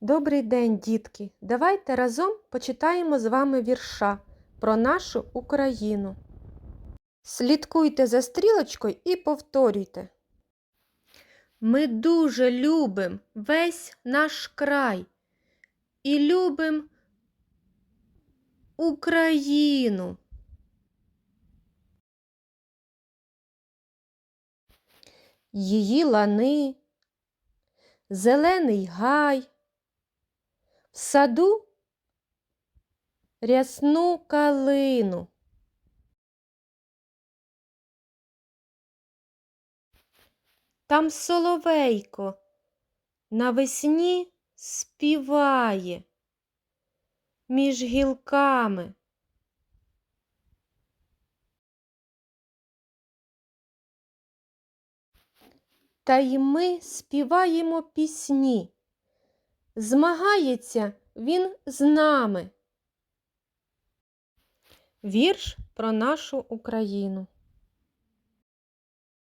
Добрий день, дітки! Давайте разом почитаємо з вами вірша про нашу Україну. Слідкуйте за стрілочкою і повторюйте. Ми дуже любим весь наш край і любим Україну. Її лани, зелений гай, саду рясну калину. Там соловейко навесні співає між гілками. Та й ми співаємо пісні. Змагається він з нами. Вірш про нашу Україну.